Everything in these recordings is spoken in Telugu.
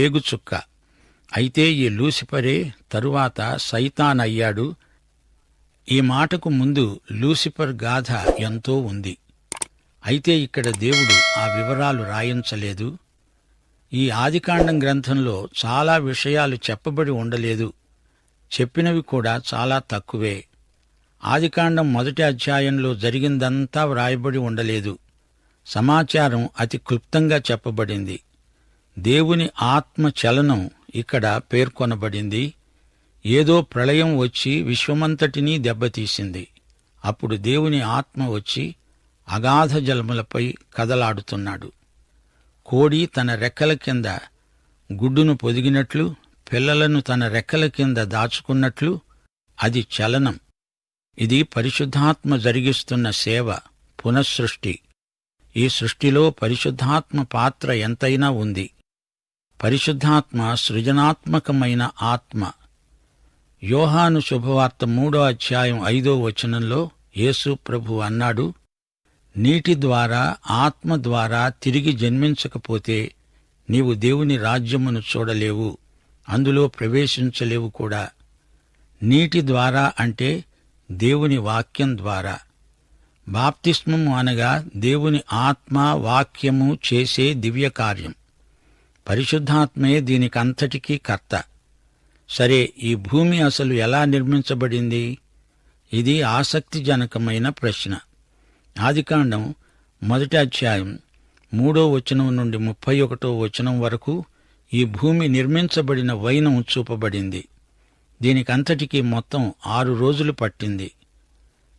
పేగుచుక్క అయితే ఈ లూసిఫరే తరువాత సైతాన్ అయ్యాడు ఈ మాటకు ముందు లూసిఫర్ గాథ ఎంతో ఉంది. అయితే ఇక్కడ దేవుడు ఆ వివరాలు రాయించలేదు. ఈ ఆదికాండం గ్రంథంలో చాలా విషయాలు చెప్పబడి ఉండలేదు. చెప్పినవి కూడా చాలా తక్కువే. ఆదికాండం మొదటి అధ్యాయంలో జరిగిందంతా వ్రాయబడి ఉండలేదు. సమాచారం అతి క్లుప్తంగా చెప్పబడింది. దేవుని ఆత్మ చలనం ఇక్కడ పేర్కొనబడింది. ఏదో ప్రళయం వచ్చి విశ్వమంతటినీ దెబ్బతీసింది. అప్పుడు దేవుని ఆత్మ వచ్చి అగాధ జలములపై కదలాడుతున్నాడు. కోడి తన రెక్కల కింద గుడ్డును పొదిగినట్లు పిల్లలను తన రెక్కల కింద దాచుకున్నట్లు అది చలనం. ఇది పరిశుద్ధాత్మ జరిగిస్తున్న సేవ పునఃసృష్టి. ఈ సృష్టిలో పరిశుద్ధాత్మ పాత్ర ఎంతైనా ఉంది. పరిశుద్ధాత్మ సృజనాత్మకమైన ఆత్మ. యోహాను శుభవార్త మూడో అధ్యాయం ఐదో వచనంలో యేసు ప్రభు అన్నాడు నీటి ద్వారా ఆత్మ ద్వారా తిరిగి జన్మించకపోతే నీవు దేవుని రాజ్యమును చూడలేవు అందులో ప్రవేశించలేవు కూడా. నీటి ద్వారా అంటే దేవుని వాక్యం ద్వారా. బాప్తిస్మము అనగా దేవుని ఆత్మ వాక్యము చేసే దివ్య కార్యం పరిశుద్ధాత్మే దీనికంతటికీ కర్త. సరే ఈ భూమి అసలు ఎలా నిర్మించబడింది? ఇది ఆసక్తిజనకమైన ప్రశ్న. ఆదికాండం మొదటి అధ్యాయం మూడో వచనం నుండి ముప్పై ఒకటో వచనం వరకు ఈ భూమి నిర్మించబడిన వైనం చూపబడింది. దీనికంతటికీ మొత్తం ఆరు రోజులు పట్టింది.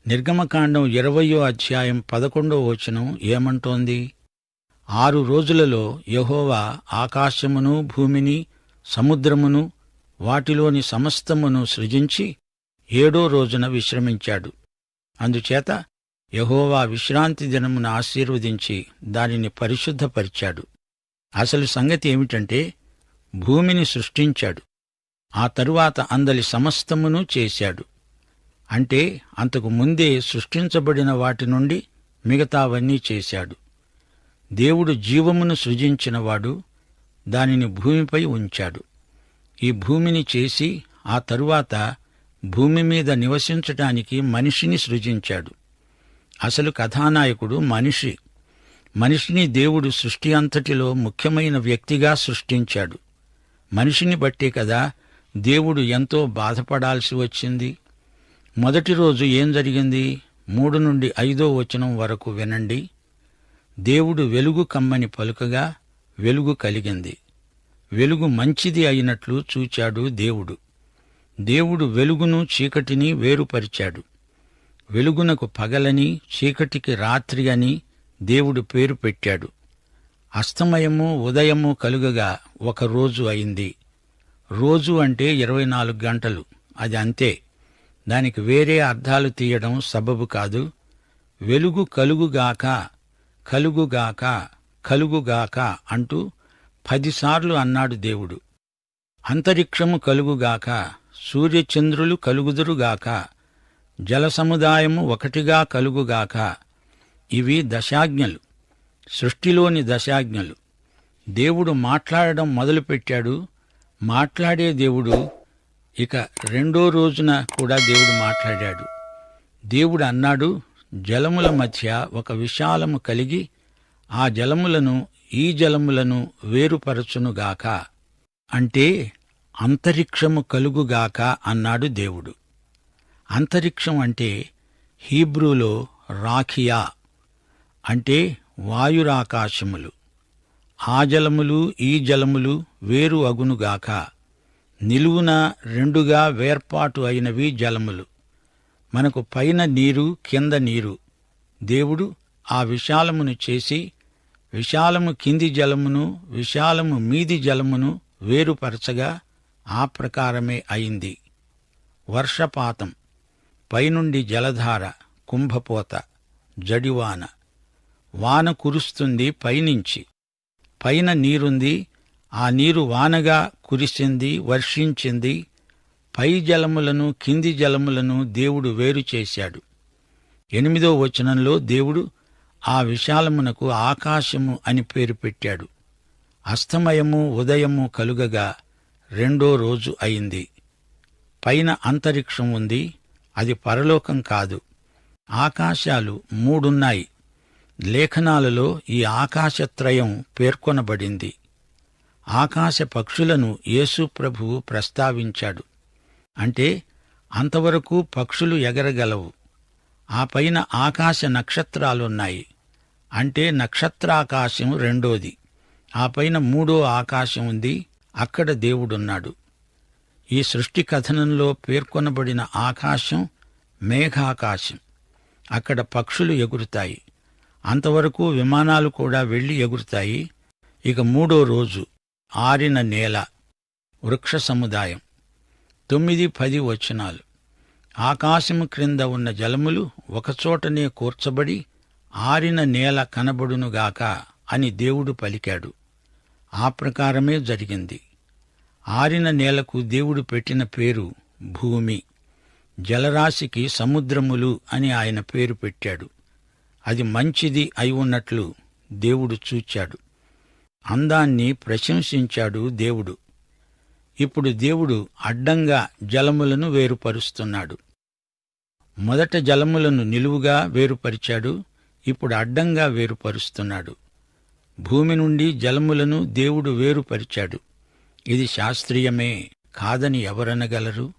నిర్గమకాండం ఇరవయో అధ్యాయం పదకొండో వచనం ఏమంటోంది? ఆరు రోజులలో యహోవా ఆకాశమును భూమిని సముద్రమును వాటిలోని సమస్తమును సృజించి ఏడో రోజున విశ్రమించాడు. అందుచేత యహోవా విశ్రాంతి దినమును ఆశీర్వదించి దానిని పరిశుద్ధపరిచాడు. అసలు సంగతి ఏమిటంటే భూమిని సృష్టించాడు. ఆ తరువాత అందలి సమస్తమును చేశాడు. అంటే అంతకు ముందే సృష్టించబడిన వాటి నుండి మిగతావన్నీ చేశాడు. దేవుడు జీవమును సృజించినవాడు దానిని భూమిపై ఉంచాడు. ఈ భూమిని చేసి ఆ తరువాత భూమి మీద నివసించటానికి మనిషిని సృజించాడు. అసలు కథానాయకుడు మనిషి. మనిషిని దేవుడు సృష్టి అంతటిలో ముఖ్యమైన వ్యక్తిగా సృష్టించాడు. మనిషిని బట్టే కదా దేవుడు ఎంతో బాధపడాల్సి వచ్చింది. మొదటి రోజు ఏం జరిగింది? మూడు నుండి ఐదో వచనం వరకు వినండి. దేవుడు వెలుగు కమ్మని పలుకగా వెలుగు కలిగింది. వెలుగు మంచిది అయినట్లు చూచాడు దేవుడు. దేవుడు వెలుగును చీకటిని వేరుపరిచాడు. వెలుగునకు పగలని చీకటికి రాత్రి అని దేవుడు పేరు పెట్టాడు. అస్తమయము ఉదయము కలుగగా ఒక రోజు అయింది. రోజు అంటే ఇరవై నాలుగు గంటలు. అది అంతే. దానికి వేరే అర్థాలు తీయడం సబబు కాదు. వెలుగు కలుగుగాక కలుగుగాక కలుగుగాక అంటూ పదిసార్లు అన్నాడు దేవుడు. అంతరిక్షము కలుగుగాక సూర్యచంద్రులు కలుగుదురుగాక జల సముదాయము ఒకటిగా కలుగుగాక ఇవి దశాజ్ఞలు సృష్టిలోని దశాజ్ఞలు. దేవుడు మాట్లాడడం మొదలుపెట్టాడు. మాట్లాడే దేవుడు ఇక రెండో రోజున కూడా దేవుడు మాట్లాడాడు. దేవుడు అన్నాడు జలముల మధ్య ఒక విశాలము కలిగి ఆ జలములను ఈ జలములను వేరుపరచునుగాక. అంటే అంతరిక్షము కలుగుగాక అన్నాడు దేవుడు. అంతరిక్షం అంటే హీబ్రూలో రాఖియా అంటే వాయురాకాశములు. ఆ జలములు ఈ జలములు వేరు అగునుగాక. నిలువున రెండుగా వేర్పాటు అయినవి జలములు. మనకు పైన నీరు కింద నీరు. దేవుడు ఆ విశాలమును చేసి విశాలము కింది జలమును విశాలము మీది జలమును వేరుపరచగా ఆ ప్రకారమే అయింది. వర్షపాతం పైనుండి జలధార కుంభపోత జడివాన. వాన కురుస్తుంది పైనుంచి. పైన నీరుంది ఆ నీరు వానగా కురిసింది వర్షించింది పై జలములను కింది జలములను దేవుడు వేరు చేశాడు. ఎనిమిదో వచనంలో దేవుడు ఆ విశాలమునకు ఆకాశము అని పేరు పెట్టాడు. అస్తమయము ఉదయము కలుగగా రెండో రోజు అయింది. పైన అంతరిక్షం ఉంది. అది పరలోకం కాదు. ఆకాశాలు మూడున్నాయి. లేఖనాలలో ఈ ఆకాశత్రయం పేర్కొనబడింది. ఆకాశ పక్షులను యేసు ప్రభువు ప్రస్తావించాడు. అంటే అంతవరకు పక్షులు ఎగరగలవు. ఆ పైన ఆకాశ నక్షత్రాలున్నాయి. అంటే నక్షత్రాకాశం రెండోది. ఆ పైన మూడో ఆకాశం ఉంది. అక్కడ దేవుడున్నాడు. ఈ సృష్టి కథనంలో పేర్కొనబడిన ఆకాశం మేఘాకాశం. అక్కడ పక్షులు ఎగురుతాయి. అంతవరకు విమానాలు కూడా వెళ్ళి ఎగురుతాయి. ఇక మూడో రోజు ఆరిన నేల వృక్ష సముదాయం. తొమ్మిది పది వచనాలు. ఆకాశము క్రింద ఉన్న జలములు ఒకచోటనే కూర్చబడి ఆరిన నేల కనబడునుగాక అని దేవుడు పలికాడు. ఆ ప్రకారమే జరిగింది. ఆరిన నేలకు దేవుడు పెట్టిన పేరు భూమి. జలరాశికి సముద్రములు అని ఆయన పేరు పెట్టాడు. అది మంచిది అయి ఉన్నట్లు దేవుడు చూచాడు. అందాన్ని ప్రశంసించాడు దేవుడు. ఇప్పుడు దేవుడు అడ్డంగా జలములను వేరుపరుస్తున్నాడు. మొదట జలములను నిలువుగా వేరుపరిచాడు ఇప్పుడు అడ్డంగా వేరుపరుస్తున్నాడు. భూమి నుండి జలములను దేవుడు వేరుపరిచాడు. ఇది శాస్త్రీయమే కాదని ఎవరనగలరు?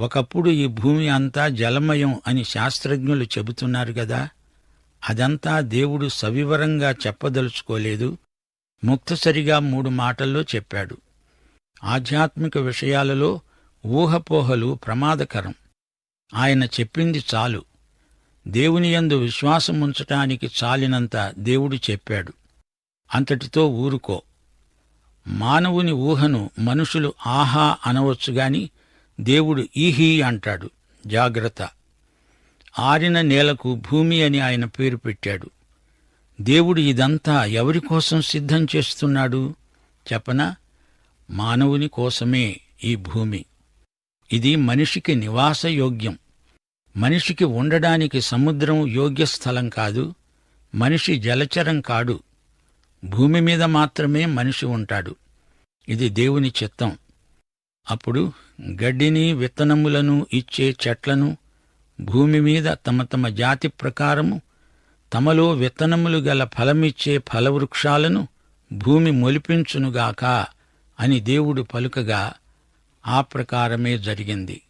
ఒకప్పుడు ఈ భూమి అంతా జలమయం అని శాస్త్రజ్ఞులు చెబుతున్నారు గదా అదంతా దేవుడు సవివరంగా చెప్పదలుచుకోలేదు ముక్తసరిగా మూడు మాటల్లో చెప్పాడు. ఆధ్యాత్మిక విషయాలలో ఊహపోహలు ప్రమాదకరం. ఆయన చెప్పింది చాలు. దేవుని యందు విశ్వాసం ఉంచటానికి చాలినంత దేవుడు చెప్పాడు. అంతటితో ఊరుకో. మానవుని ఊహను మనుషులు ఆహా అనవచ్చుగాని దేవుడు ఈహీ అంటాడు. జాగ్రత్త. ఆరిన నేలకు భూమి అని ఆయన పేరు పెట్టాడు. దేవుడు ఇదంతా ఎవరి కోసం సిద్ధం చేస్తున్నాడు? చెప్పనా? మానవుని కోసమే ఈ భూమి. ఇది మనిషికి నివాసయోగ్యం మనిషికి ఉండడానికి సముద్రం యోగ్య స్థలం కాదు మనిషి జలచరం కాడు. భూమి మీద మాత్రమే మనిషి ఉంటాడు. ఇది దేవుని చిత్తం. అప్పుడు గడ్డిని విత్తనములను ఇచ్చే చెట్లను భూమి మీద తమ తమ జాతి ప్రకారము తమలో విత్తనములు గల ఫలమిచ్చే ఫలవృక్షాలను భూమి మొలిపించునుగాక. అని దేవుడు పలుకగా ఆ ప్రకారమే జరిగింది.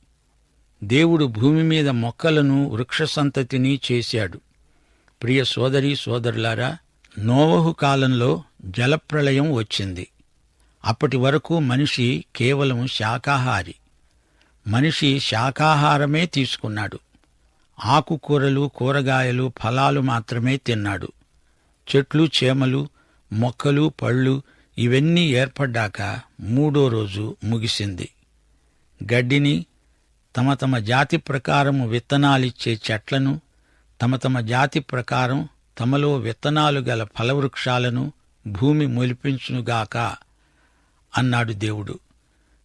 దేవుడు భూమి మీద మొక్కలను వృక్షసంతతిని చేశాడు. ప్రియ సోదరి సోదరులారా నోవహు కాలంలో జలప్రళయం వచ్చింది. అప్పటి వరకు మనిషి కేవలం శాకాహారి. మనిషి శాకాహారమే తీసుకున్నాడు. ఆకుకూరలు కూరగాయలు ఫలాలు మాత్రమే తిన్నాడు. చెట్లు చేమలు మొక్కలు పళ్ళు ఇవన్నీ ఏర్పడ్డాక మూడో రోజు ముగిసింది. గడ్డిని తమ తమ జాతి ప్రకారము విత్తనాలిచ్చే చెట్లను తమ తమ జాతి ప్రకారం తమలో విత్తనాలు గల ఫలవృక్షాలను భూమి మొలిపించునుగాక అన్నాడు దేవుడు.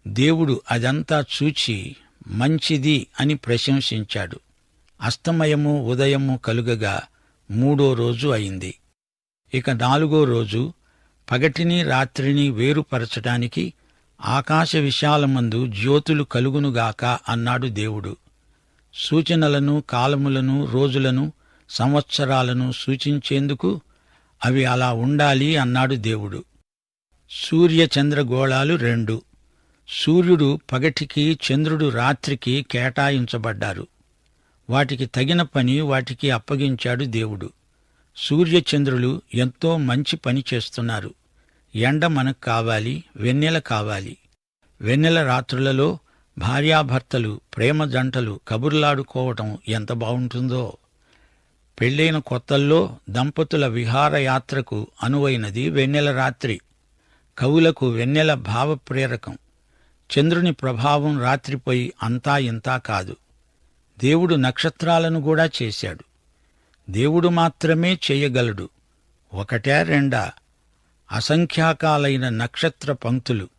దేవుడు అదంతా చూచి మంచిది అని ప్రశంసించాడు. అస్తమయము ఉదయము కలుగగా మూడో రోజు అయింది. ఇక నాలుగో రోజు పగటిని రాత్రిని వేరుపరచటానికి ఆకాశ విశాలమందు జ్యోతులు కలుగునుగాక అన్నాడు దేవుడు. సూచనలను కాలములను రోజులను సంవత్సరాలను సూచించేందుకు అవి అలా ఉండాలి అన్నాడు దేవుడు. సూర్య చంద్రగోళాలు రెండు. సూర్యుడు పగటికి చంద్రుడు రాత్రికి కేటాయించబడ్డారు. వాటికి తగిన పని వాటికి అప్పగించాడు దేవుడు. సూర్యచంద్రులు ఎంతో మంచి పని చేస్తున్నారు. ఎండ మనకు కావాలి వెన్నెల కావాలి. వెన్నెల రాత్రులలో భార్యాభర్తలు ప్రేమ జంటలు కబుర్లాడుకోవటం ఎంత బావుంటుందో పెళ్ళైన కొత్తల్లో దంపతుల విహారయాత్రకు అనువైనది వెన్నెల రాత్రి. కవులకు వెన్నెల భావప్రేరకం. చంద్రుని ప్రభావం రాత్రిపోయి అంతా ఇంతా కాదు. దేవుడు నక్షత్రాలను కూడా చేశాడు. దేవుడు మాత్రమే చేయగలడు. ఒకటే రెండా? అసంఖ్యాకాలైన నక్షత్ర పంక్తులు.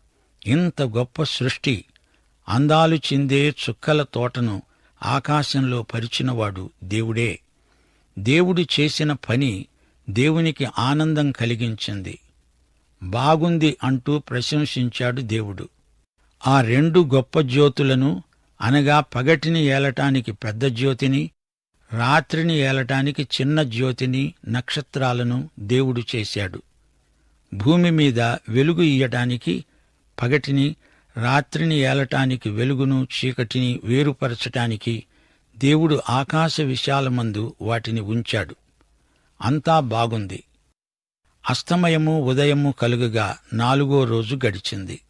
ఇంత గొప్ప సృష్టి అందాలు చిందే చుక్కల తోటను ఆకాశంలో పరిచినవాడు దేవుడే. దేవుడు చేసిన పని దేవునికి ఆనందం కలిగించింది. బాగుంది అంటూ ప్రశంసించాడు దేవుడు. ఆ రెండు గొప్ప జ్యోతులను అనగా పగటిని ఏలటానికి పెద్ద జ్యోతిని రాత్రిని ఏలటానికి చిన్న జ్యోతిని నక్షత్రాలను దేవుడు చేశాడు. భూమి మీద వెలుగు ఇయ్యటానికి పగటిని రాత్రిని ఏలటానికి వెలుగును చీకటిని వేరుపరచటానికి దేవుడు ఆకాశ విశాలమందు వాటిని ఉంచాడు. అంతా బాగుంది. అస్తమయము ఉదయము కలుగగా నాలుగో రోజు గడిచింది.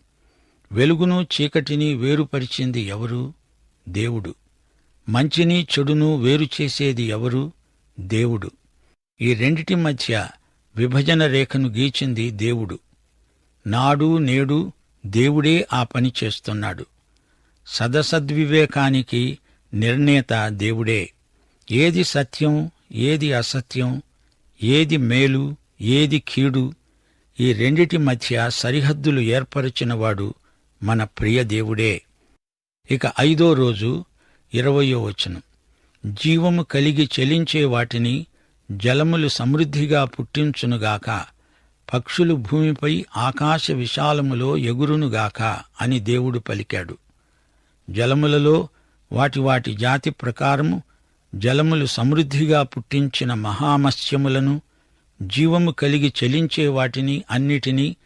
వెలుగును చీకటిని వేరుపరిచింది ఎవరు? దేవుడు. మంచిని చెడును వేరు చేసేది ఎవరు? దేవుడు. ఈ రెండిటి మధ్య విభజన రేఖను గీచింది దేవుడు. నాడు నేడు దేవుడే ఆ పని చేస్తున్నాడు. సదసద్వివేకానికి నిర్ణేత దేవుడే. ఏది సత్యం ఏది అసత్యం ఏది మేలు ఏది కీడు ఈ రెండిటి మధ్య సరిహద్దులు ఏర్పరచినవాడు మన ప్రియ దేవుడే. ఇక ఐదో రోజు ఇరవయో వచనం. జీవము కలిగి చెలించే వాటిని జలములు సమృద్ధిగా పుట్టించునుగాక పక్షులు భూమిపై ఆకాశ విశాలములో ఎగురునుగాక అని దేవుడు పలికాడు. జలములలో వాటి వాటి జాతి ప్రకారము జలములు సమృద్ధిగా పుట్టించిన మహామత్స్యములను జీవము కలిగి చెలించే వాటిని అన్నిటినీ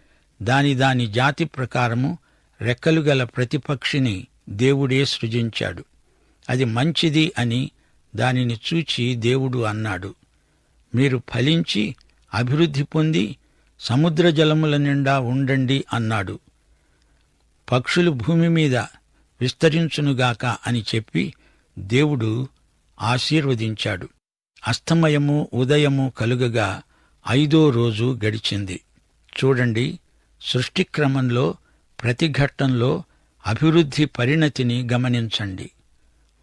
దాని దాని జాతి ప్రకారము రెక్కలు గల ప్రతిపక్షిని దేవుడే సృజించాడు. అది మంచిది అని దానిని చూచి దేవుడు అన్నాడు. మీరు ఫలించి అభివృద్ధి పొంది సముద్ర జలముల నిండా ఉండండి అన్నాడు. పక్షులు భూమి మీద విస్తరించునుగాక అని చెప్పి దేవుడు ఆశీర్వదించాడు. అస్తమయము ఉదయము కలుగగా ఐదో రోజు గడిచింది. చూడండి సృష్టిక్రమంలో ప్రతి ఘట్టంలో అభివృద్ధి పరిణతిని గమనించండి.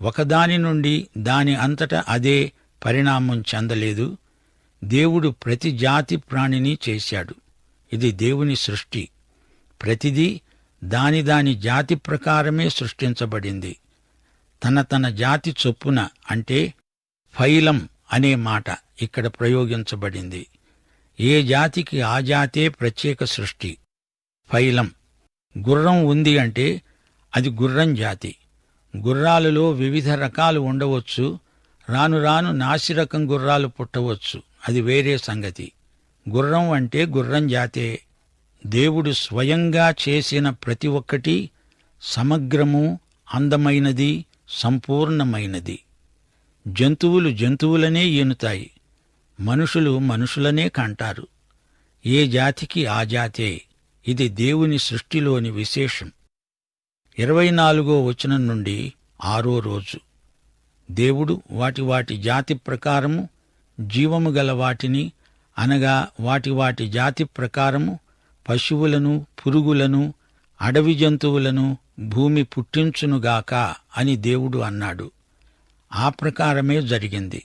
ఒకదాని నుండి దాని అంతటా అదే పరిణామం చెందలేదు. దేవుడు ప్రతి జాతి ప్రాణిని చేశాడు. ఇది దేవుని సృష్టి. ప్రతిదీ దాని దాని జాతి ప్రకారమే సృష్టించబడింది. తన తన జాతి చొప్పున అంటే ఫైలం అనే మాట ఇక్కడ ప్రయోగించబడింది. ఏ జాతికి ఆ జాతే ప్రత్యేక సృష్టి? ఫైలం. గుర్రం ఉంది అంటే అది గుర్రం జాతి. గుర్రాలలో వివిధ రకాలు ఉండవచ్చు. రాను రాను నాసిరకం గుర్రాలు పుట్టవచ్చు. అది వేరే సంగతి. గుర్రం అంటే గుర్రం జాతే. దేవుడు స్వయంగా చేసిన ప్రతి ఒక్కటి సమగ్రము అందమైనది సంపూర్ణమైనది. జంతువులు జంతువులనే ఈనుతాయి మనుషులు మనుషులనే కంటారు. ఏ జాతికి ఆ జాతే. ఇది దేవుని సృష్టిలోని విశేషం. ఇరవై నాలుగో వచనం నుండి ఆరో రోజు. దేవుడు వాటి వాటి జాతి ప్రకారము జీవము గల వాటిని అనగా వాటి వాటి జాతి ప్రకారము పశువులను పురుగులను అడవి జంతువులను భూమి పుట్టించునుగాక అని దేవుడు అన్నాడు. ఆ ప్రకారమే జరిగింది.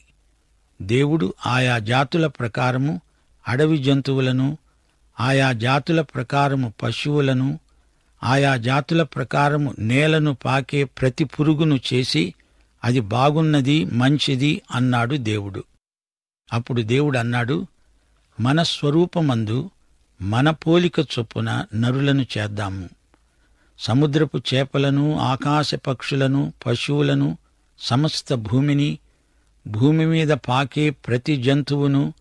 దేవుడు ఆయా జాతుల ప్రకారము అడవి జంతువులను ఆయా జాతుల ప్రకారము పశువులను ఆయా జాతుల ప్రకారము నేలను పాకే ప్రతి పురుగును చేసి అది బాగున్నది మంచిది అన్నాడు దేవుడు. అప్పుడు దేవుడు అన్నాడు మన స్వరూపమందు మన పోలిక చొప్పున నరులను చేద్దాము. సముద్రపు చేపలను ఆకాశ పక్షులను పశువులను సమస్త భూమిని భూమి మీద పాకే ప్రతి జంతువును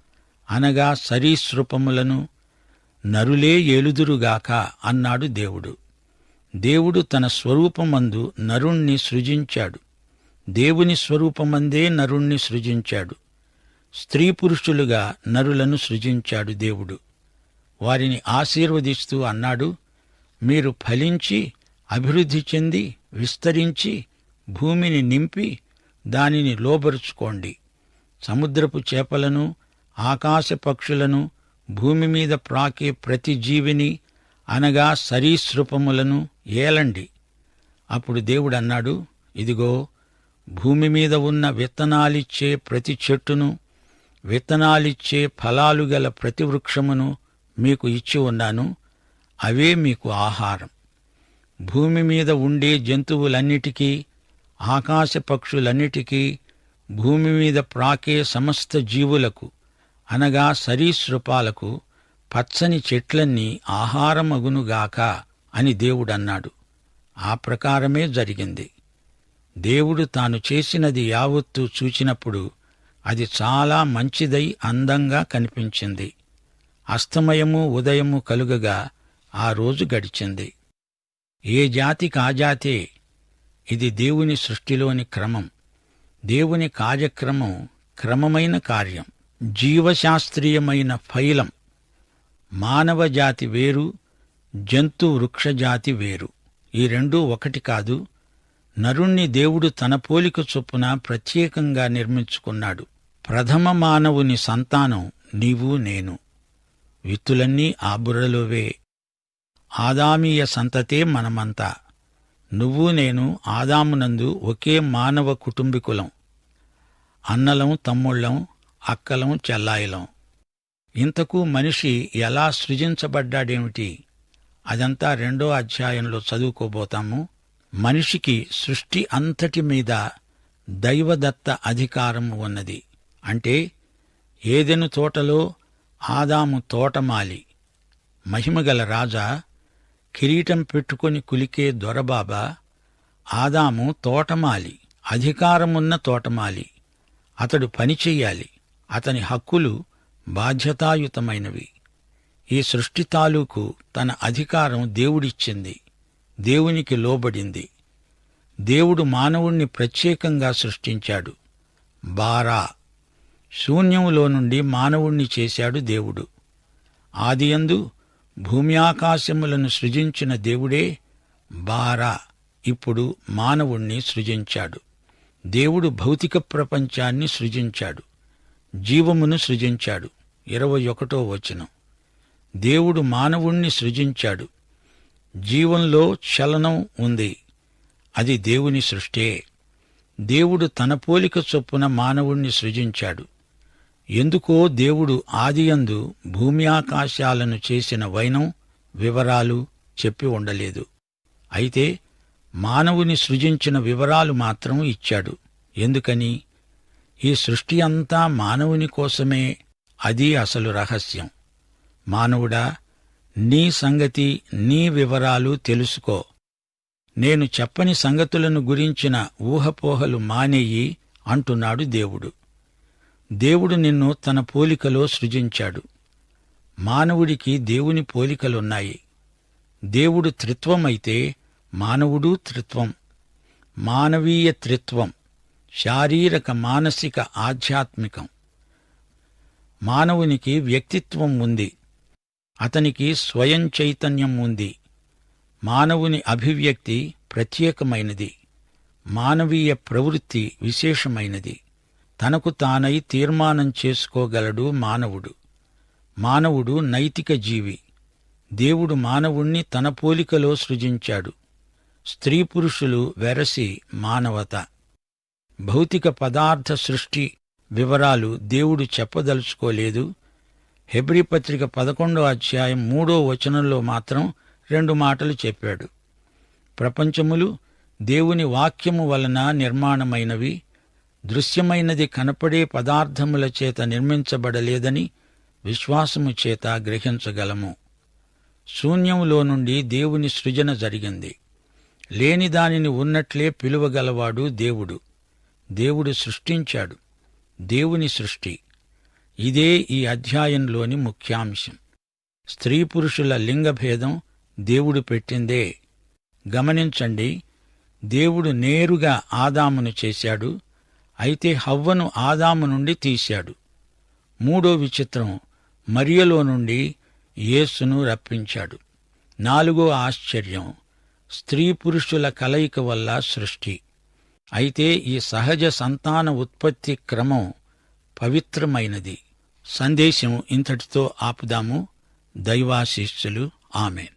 అనగా సరీసృపములను నరులే ఏలుదురుగాక అన్నాడు దేవుడు. దేవుడు తన స్వరూపమందు నరుణ్ణి సృజించాడు. దేవుని స్వరూపమందే నరుణ్ణి సృజించాడు. స్త్రీ పురుషులుగా నరులను సృజించాడు దేవుడు. వారిని ఆశీర్వదిస్తూ అన్నాడు మీరు ఫలించి అభివృద్ధి చెంది విస్తరించి భూమిని నింపి దానిని లోబరుచుకోండి. సముద్రపు చేపలను ఆకాశ పక్షులను భూమి మీద ప్రాకే ప్రతి జీవిని అనగా సరీసృపములను ఏలండి. అప్పుడు దేవుడన్నాడు ఇదిగో భూమి మీద ఉన్న విత్తనాలిచ్చే ప్రతి చెట్టును విత్తనాలిచ్చే ఫలాలు గల ప్రతి వృక్షమును మీకు ఇచ్చి ఉన్నాను అవే మీకు ఆహారం. భూమి మీద ఉండే జంతువులన్నిటికీ ఆకాశ పక్షులన్నిటికీ భూమి మీద ప్రాకే సమస్త జీవులకు అనగా సరీసృపాలకు పచ్చని చెట్లన్నీ ఆహారమగునుగాక అని దేవుడన్నాడు. ఆ ప్రకారమే జరిగింది. దేవుడు తాను చేసినది యావత్తు చూచినప్పుడు అది చాలా మంచిదై అందంగా కనిపించింది. అస్తమయము ఉదయము కలుగగా ఆ రోజు గడిచింది. ఏ జాతి కాజాతే ఇది దేవుని సృష్టిలోని క్రమం. దేవుని కార్యక్రమం క్రమమైన కార్యం. జీవశాస్త్రీయమైన ఫైలం. మానవ జాతి వేరు జంతు వృక్షజాతి వేరు. ఈ రెండూ ఒకటి కాదు నరుణ్ణి దేవుడు తన పోలిక చొప్పున ప్రత్యేకంగా నిర్మించుకున్నాడు. ప్రథమ మానవుని సంతానం నీవు నేను. విత్తులన్నీ ఆ బుర్రలోవే. ఆదామీయ సంతతే మనమంతా. నువ్వు నేను ఆదామునందు ఒకే మానవ కుటుంబికులం. అన్నలం తమ్ముళ్ళం అక్కలం చెల్లాయిలం. ఇంతకు మనిషి ఎలా సృజించబడ్డాడేమిటి? అదంతా రెండో అధ్యాయంలో చదువుకోబోతాము. మనిషికి సృష్టి అంతటి మీద దైవదత్త అధికారం ఉన్నది. అంటే ఏదెను తోటలో ఆదాము తోటమాలి మహిమగల రాజా కిరీటం పెట్టుకొని కులికే దొరబాబా ఆదాము తోటమాలి అధికారమున్న తోటమాలి అతడు పనిచెయ్యాలి అతని హక్కులు బాధ్యతాయుతమైనవి. ఈ సృష్టి తాలూకు తన అధికారం దేవుడిచ్చింది దేవునికి లోబడింది. దేవుడు మానవుణ్ణి ప్రత్యేకంగా సృష్టించాడు. బారా శూన్యములో నుండి మానవుణ్ణి చేశాడు దేవుడు. ఆదియందు భూమి ఆకాశములను సృజించిన దేవుడే బారా ఇప్పుడు మానవుణ్ణి సృజించాడు. దేవుడు భౌతిక ప్రపంచాన్ని సృజించాడు. జీవమును సృజించాడు. ఇరవై ఒకటో వచనం. దేవుడు మానవుణ్ణి సృజించాడు. జీవంలో చలనం ఉంది. అది దేవుని సృష్టే. దేవుడు తన పోలిక చొప్పున మానవుణ్ణి సృజించాడు. ఎందుకో దేవుడు ఆదియందు భూమి ఆకాశాలను చేసిన వైనం వివరాలు చెప్పి ఉండలేదు. అయితే మానవుని సృజించిన వివరాలు మాత్రం ఇచ్చాడు. ఎందుకని? ఈ సృష్టి అంతా మానవుని కోసమే. అది అసలు రహస్యం. మానవుడా నీ సంగతి నీ వివరాలు తెలుసుకో. నేను చెప్పని సంగతులను గురించిన ఊహపోహలు మానేయి అంటున్నాడు దేవుడు. దేవుడు నిన్ను తన పోలికలో సృజించాడు. మానవుడికి దేవుని పోలికలున్నాయి. దేవుడు త్రిత్వమైతే మానవుడు త్రిత్వం. మానవీయ త్రిత్వం శారీరక మానసిక ఆధ్యాత్మికం. మానవునికి వ్యక్తిత్వం ఉంది. అతనికి స్వయం చైతన్యం ఉంది. మానవుని అభివ్యక్తి ప్రత్యేకమైనది. మానవీయ ప్రవృత్తి విశేషమైనది. తనకు తానై తీర్మానం చేసుకోగలడు మానవుడు. మానవుడు నైతిక జీవి. దేవుడు మానవుణ్ణి తన పోలికలో సృజించాడు. స్త్రీ పురుషులు వెరసి మానవత. భౌతిక పదార్థ సృష్టి వివరాలు దేవుడు చెప్పదలుచుకోలేదు. హెబ్రిపత్రిక పదకొండో అధ్యాయం మూడో వచనంలో మాత్రం రెండు మాటలు చెప్పాడు. ప్రపంచములు దేవుని వాక్యము వలన నిర్మాణమైనవి దృశ్యమైనది కనపడే పదార్థముల చేత నిర్మించబడలేదని విశ్వాసము చేత గ్రహించగలము. శూన్యములో నుండి దేవుని సృజన జరిగింది. లేని దానిని ఉన్నట్లే పిలువగలవాడు దేవుడు. దేవుడు సృష్టించాడు. దేవుని సృష్టి. ఇదే ఈ అధ్యాయంలోని ముఖ్యాంశం. స్త్రీ పురుషుల లింగభేదం దేవుడు పెట్టిందే. గమనించండి దేవుడు నేరుగా ఆదామును చేశాడు అయితే హవ్వను ఆదాము నుండి తీశాడు. మూడో విచిత్రం మరియలో నుండి యేసును రప్పించాడు. నాలుగో ఆశ్చర్యం స్త్రీ పురుషుల కలయిక వల్ల సృష్టి. అయితే ఈ సహజ సంతాన ఉత్పత్తి క్రమం పవిత్రమైనది. సందేశం ఇంతటితో ఆపుదాము. దైవాశీస్సులు. ఆమెన్.